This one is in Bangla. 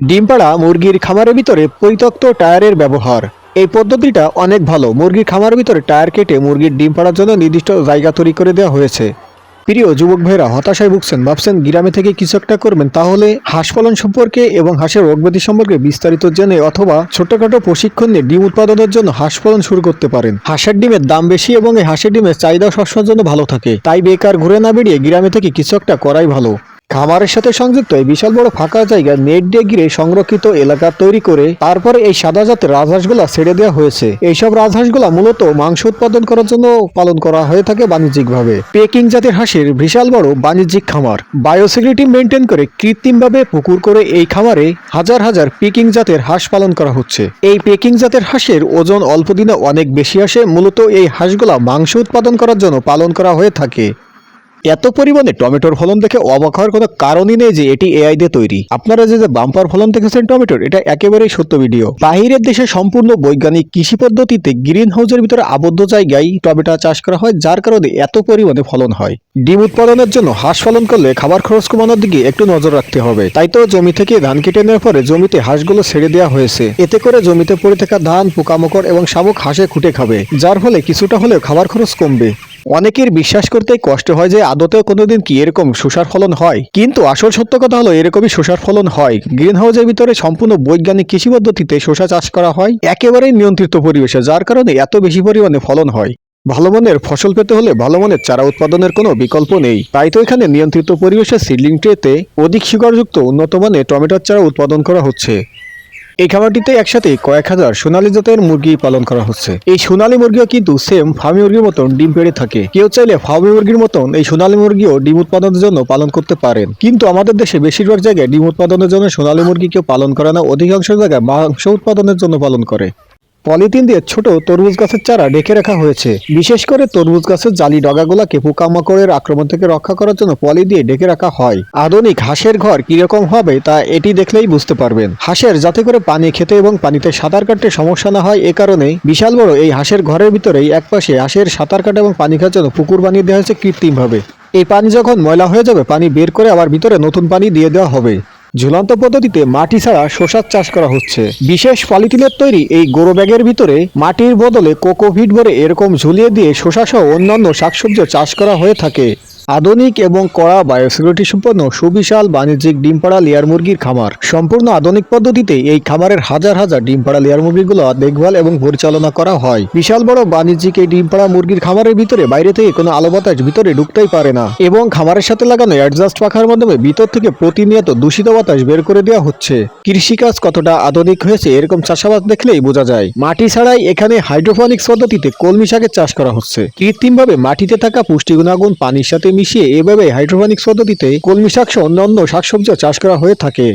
ডিম পাড়া মুরগির খামারের ভিতরে পরিত্যক্ত টায়ারের ব্যবহার। এই পদ্ধতিটা অনেক ভালো। মুরগির খামারের ভিতরে টায়ার কেটে মুরগির ডিম পাড়ার জন্য নির্দিষ্ট জায়গা তৈরি করে দেওয়া হয়েছে। প্রিয় যুবক ভাইরা, হতাশায় ভুগছেন, ভাবছেন গ্রামে থেকে কিছু একটা করবেন, তাহলে হাঁস পালন সম্পর্কে এবং হাঁসের রোগব্যাধি সম্পর্কে বিস্তারিত জেনে অথবা ছোটখাটো প্রশিক্ষণ নিয়ে ডিম উৎপাদনের জন্য হাঁস পালন শুরু করতে পারেন। হাঁসের ডিমের দাম বেশি এবং এই হাঁসের ডিমের চাহিদা সবসময়ের জন্য ভালো থাকে। তাই বেকার ঘুরে না বেরিয়ে গ্রামে থেকে কিছু একটা করাই ভালো। খামারের সাথে সংযুক্ত এই বিশাল বড় ফাঁকা জায়গা নেট দিয়ে ঘিরে সংরক্ষিত এলাকা তৈরি করে তারপরে এই সাদা জাতের রাজহাঁসগুলা ছেড়ে দেওয়া হয়েছে। এইসব রাজহাঁসগুলা মূলত মাংস উৎপাদন করার জন্য পালন করা হয়ে থাকে বাণিজ্যিকভাবে। পেকিং জাতের হাঁসের বিশাল বড় বাণিজ্যিক খামার। বায়োসিকিউরিটি মেনটেন করে কৃত্রিমভাবে পুকুর করে এই খামারে হাজার হাজার পেকিং জাতের হাঁস পালন করা হচ্ছে। এই পেকিং জাতের হাঁসের ওজন অল্প দিনে অনেক বেশি আসে। মূলত এই হাঁসগুলা মাংস উৎপাদন করার জন্য পালন করা হয়ে থাকে। এত পরিমাণে টমেটোর ফলন দেখে অবাক হওয়ার কোনো কারণই নেই যে এটি এআই দিয়ে তৈরি। আপনারা যে বাম্পার ফলন দেখেছেন টমেটোর, এটা একেবারেই সত্য ভিডিও। বাহিরের দেশে সম্পূর্ণ বৈজ্ঞানিক কৃষি পদ্ধতিতে গ্রিন হাউসের ভিতরে আবদ্ধ জায়গায় টমেটো চাষ করা হয়, যার কারণে এত পরিমাণে ফলন হয়। ডিম উৎপাদনের জন্য হাঁস পালন করলে খাবার খরচ কমানোর দিকে একটু নজর রাখতে হবে। তাই তো জমি থেকে ধান কেটে নেওয়ার পরে জমিতে হাঁসগুলো ছেড়ে দেওয়া হয়েছে। এতে করে জমিতে পড়ে থাকা ধান, পোকামাকড় এবং শামুক হাঁসে খুঁটে খাবে, যার ফলে কিছুটা হলেও খাবার খরচ কমবে। অনেকের বিশ্বাস করতে কষ্ট হয় যে আদতেও কোনোদিন কি এরকম শসার ফলন হয়। কিন্তু আসল সত্য কথা হলো এরকমই শসার ফলন হয়। গ্রিন হাউসের ভিতরে সম্পূর্ণ বৈজ্ঞানিক কৃষি পদ্ধতিতে শসা চাষ করা হয়, একেবারেই নিয়ন্ত্রিত পরিবেশে, যার কারণে এত বেশি পরিমাণে ফলন হয়। ভালো মানের ফসল পেতে হলে ভালো মানের চারা উৎপাদনের কোনো বিকল্প নেই। তাই তো এখানে নিয়ন্ত্রিত পরিবেশে সিডলিং ট্রেতে অধিক সুগারযুক্ত উন্নত মানের টমেটোর চারা উৎপাদন করা হচ্ছে। এই খামারটিতে একসাথে কয়েক হাজার সোনালী জাতের মুরগি পালন করা হচ্ছে। এই সোনালী মুরগিও কিন্তু সেম ফার্মি মুরগির মতন ডিম পেড়ে থাকে। কেউ চাইলে ফার্মি মুরগির মতন এই সোনালী মুরগিও ডিম উৎপাদনের জন্য পালন করতে পারেন। কিন্তু আমাদের দেশে বেশিরভাগ জায়গায় ডিম উৎপাদনের জন্য সোনালী মুরগি কেউ পালন করে না। অধিকাংশ জায়গায় মাংস উৎপাদনের জন্য পালন করে। পলিথিন দিয়ে ছোট তরমুজ গাছের চারা ডেকে রাখা হয়েছে। বিশেষ করে তরমুজ গাছের জালি ডগাগুলাকে পোকামাকড়ের আক্রমণ থেকে রক্ষা করার জন্য পলি দিয়ে ডেকে রাখা হয়। আধুনিক হাঁসের ঘর কীরকম হবে তা এটি দেখলেই বুঝতে পারবেন। হাঁসের যাতে করে পানি খেতে এবং পানিতে সাঁতার কাটতে সমস্যা না হয় এ কারণে বিশাল বড় এই হাঁসের ঘরের ভিতরেই একপাশে হাঁসের সাঁতার কাটা এবং পানি খাওয়ার জন্য পুকুর বানিয়ে দেওয়া হয়েছে কৃত্রিমভাবে। এই পানি যখন ময়লা হয়ে যাবে, পানি বের করে আবার ভিতরে নতুন পানি দিয়ে দেওয়া হবে। ঝুলন্ত পদ্ধতিতে মাটি ছাড়া শোষার চাষ করা হচ্ছে। বিশেষ পলিথিনের তৈরি এই গোরো ব্যাগের ভিতরে মাটির বদলে কোকোভিট ভরে এরকম ঝুলিয়ে দিয়ে শসা সহ অন্যান্য শাকসবজি চাষ করা হয়ে থাকে। আধুনিক এবং কড়া বায়োসিকিউরিটি সম্পন্ন সুবিশাল বাণিজ্যিক ডিম পাড়া লেয়ার মুরগির খামার। সম্পূর্ণ আধুনিক পদ্ধতিতে এই খামারের হাজার হাজার ডিম পাড়া লেয়ার মুরগিগুলো দেখভাল এবং পরিচালনা করা হয়। বিশাল বড় বাণিজ্যিক এই ডিম পাড়া মুরগির খামারের ভিতরে বাইরে থেকে কোনো আলো বাতাস ভিতরে ঢুকতেই পারে না এবং খামারের সাথে লাগানো অ্যাডজাস্ট পাখার মাধ্যমে ভিতর থেকে প্রতিনিয়ত দূষিত বাতাস বের করে দেওয়া হচ্ছে। কৃষিকাজ কতটা আধুনিক হয়েছে এরকম চাষাবাদ দেখলেই বোঝা যায়। মাটি ছাড়াই এখানে হাইড্রোফনিক্স পদ্ধতিতে কলমি শাকের চাষ করা হচ্ছে। কৃত্রিমভাবে মাটিতে থাকা পুষ্টি গুণাগুণ পানির সাথে মিশিয়ে এভাবে হাইড্রোপনিক্স পদ্ধতিতে কলমি শাকসহ অন্যান্য শাকসবজি চাষ করা হয়ে থাকে।